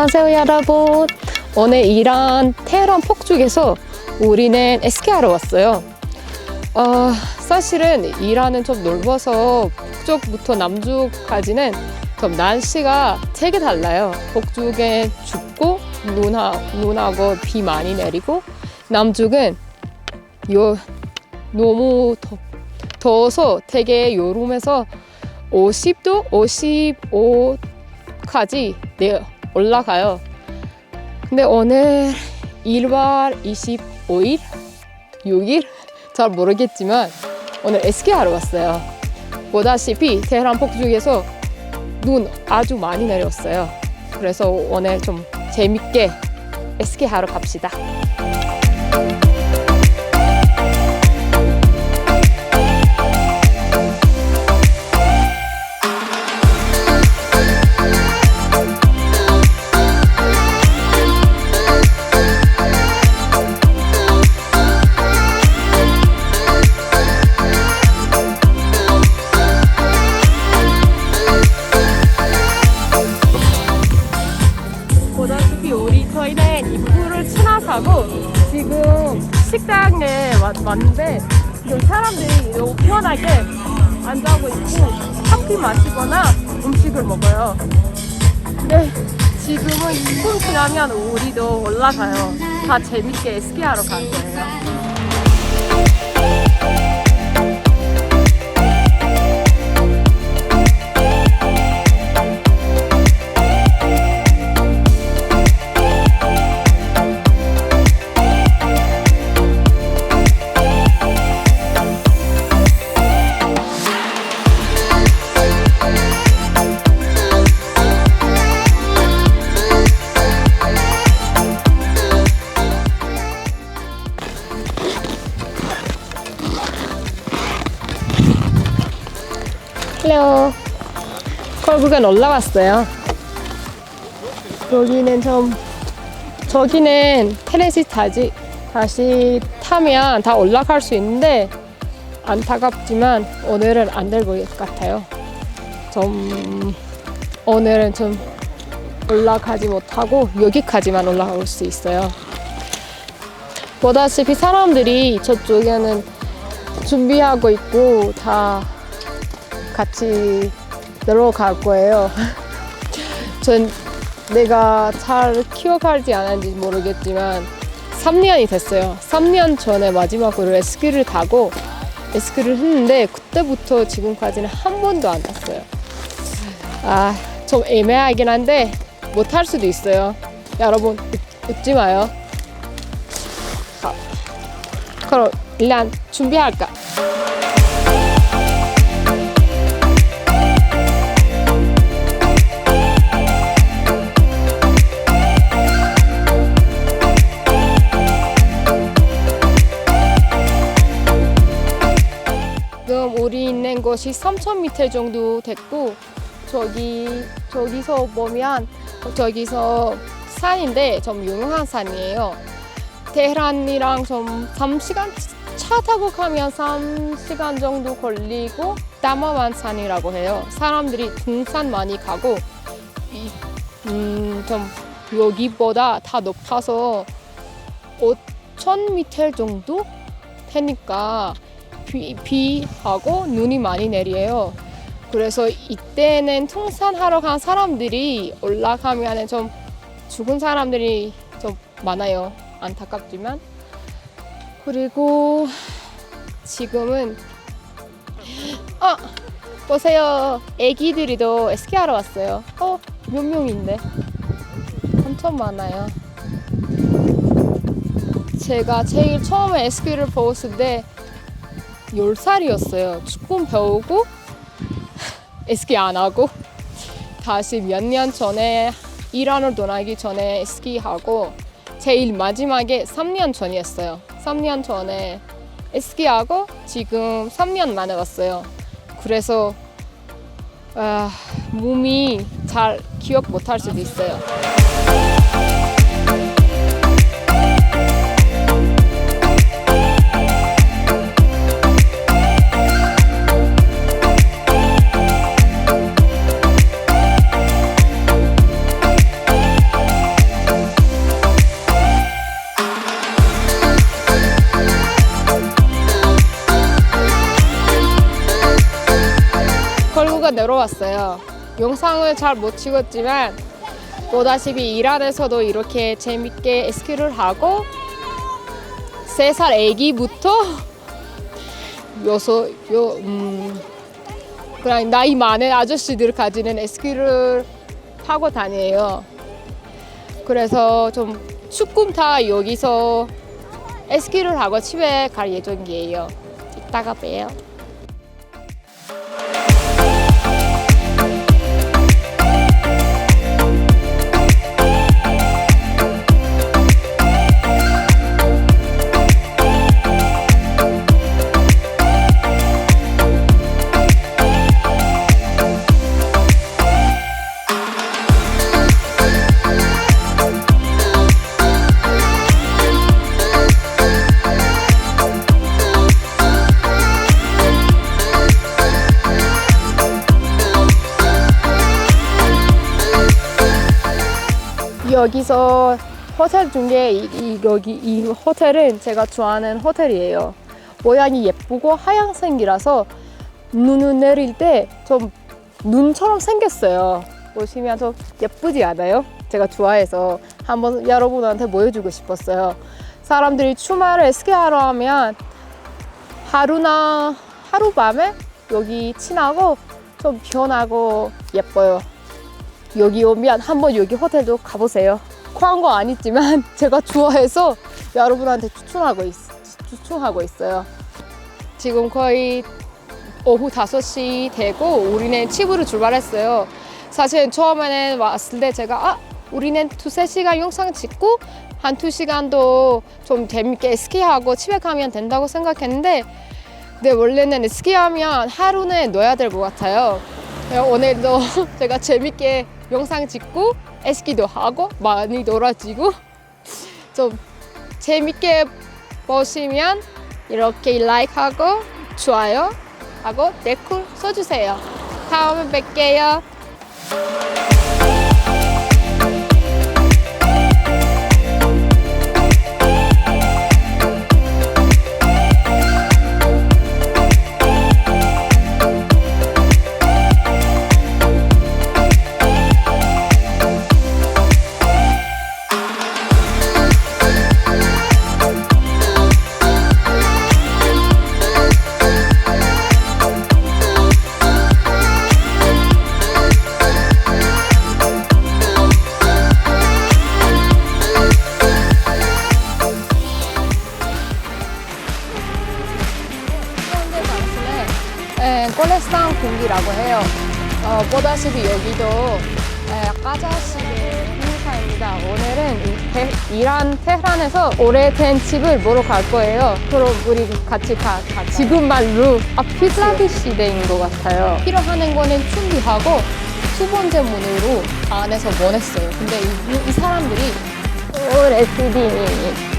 안녕하세요 여러분. 오늘 이란 테헤란 폭죽에서 우리는 스키하러 왔어요. 어, 사실은 이란은 좀 넓어서 북쪽부터 남쪽까지는 좀 날씨가 되게 달라요. 북쪽엔 춥고 눈하, 눈하고 비 많이 내리고 남쪽은 요 너무 더, 더워서 되게 여름에서 50도, 55까지 네, 올라가요. 근데 오늘 1월 25일, 6일 잘 모르겠지만 오늘 스키 하러 왔어요. 보다시피 테헤란 폭죽에서 눈 아주 많이 내렸어요. 그래서 오늘 좀 재밌게 스키 하러 갑시다. 식당에 왔, 왔는데 지금 사람들이 너무 편하게 앉아고 있고 커피 마시거나 음식을 먹어요. 네, 지금은 2분 지나면 우리도 올라가요. 다 재밌게 스키하러 갈 거예요. 헬로 결국엔 올라왔어요. 여기는 좀 저기는 테네시 타지 다시 타면 다 올라갈 수 있는데 안타깝지만 오늘은 안 될 것 같아요. 좀 오늘은 좀 올라가지 못하고 여기까지만 올라갈 수 있어요. 보다시피 사람들이 저쪽에는 준비하고 있고 다 같이 들어갈 거예요. 전 내가 잘 기억할지 안 하는지 모르겠지만 3년이 됐어요. 3년 전에 마지막으로 스키를 타고 스키를 했는데 그때부터 지금까지는 한 번도 안 탔어요. 아, 좀 애매하긴 한데 못할 수도 있어요. 여러분 웃, 웃지 마요. 아, 그럼 일단 준비할까? 곳이 3,000m 정도 됐고 저기 저기서 보면 저기서 산인데 좀 유명한 산이에요. 테헤란이랑 좀 3시간 차 타고 가면 3시간 정도 걸리고 다마만 산이라고 해요. 사람들이 등산 많이 가고 이, 음, 좀 여기보다 다 높아서 5,000m 정도 되니까 비, 비하고 눈이 많이 내려요. 그래서 이때는 등산하러 간 사람들이 올라가면 좀 죽은 사람들이 좀 많아요. 안타깝지만. 그리고 지금은 아 보세요. 애기들이도 스키하러 왔어요. 어, 몇 명인데? 엄청 많아요. 제가 제일 처음에 스키를 배웠을 때 10살이었어요. 축구 배우고 스키 안 하고 다시 몇 년 전에 이란을 떠나기 전에 스키하고 제일 마지막에 3년 전이었어요. 3년 전에 스키하고 지금 3년 만에 왔어요. 그래서 아, 몸이 잘 기억 못할 수도 있어요. 내려왔어요. 영상을 잘 못 찍었지만 보다시피 이란에서도 이렇게 재밌게 스키를 하고 세 살 아기부터 요소 요 음, 그냥 나이 많은 아저씨들 가지는 스키를 타고 다녀요. 그래서 좀 조금 다 여기서 스키를 하고 집에 갈 예정이에요. 이따가 봬요. 여기서 호텔 중에 이, 이- 여기 이 호텔은 제가 좋아하는 호텔이에요. 모양이 예쁘고 하얀색이라서 눈을 내릴 때 좀 눈처럼 생겼어요. 보시면 좀 예쁘지 않아요? 제가 좋아해서 한번 여러분한테 보여주고 싶었어요. 사람들이 주말에 스키하러 하면 하루나 하룻밤에 여기 친하고 좀 변하고 예뻐요. 여기 오면 한번 여기 호텔도 가보세요. 광고 아니지만 제가 좋아해서 여러분한테 추천하고 있, 추천하고 있어요. 지금 거의 오후 5시 되고 우리는 집으로 출발했어요. 사실 처음에는 왔을 때 제가 아 우리는 두세 시간 영상 찍고 한 두 시간도 좀 재밌게 스키하고 집에 가면 된다고 생각했는데 근데 원래는 스키하면 하루는 넣어야 될 것 같아요. 오늘도 제가 재밌게 영상 찍고 스키도 하고 많이 놀아지고 좀 재밌게 보시면 이렇게 라이크하고 좋아요 하고 댓글 써주세요. 다음에 뵐게요. 공기라고 해요. 어, 보다시피 여기도 에, 까자식의 행사입니다. 오늘은 이 테- 이란 테헤란에서 오래된 집을 보러 갈 거예요. 그럼 우리 같이 가. 가 지금 말로 아, 필라기 시대인 것 같아요. 필요하는 거는 준비하고 두 번째 문으로 안에서 원했어요. 근데 이, 이 사람들이 오래 쓰디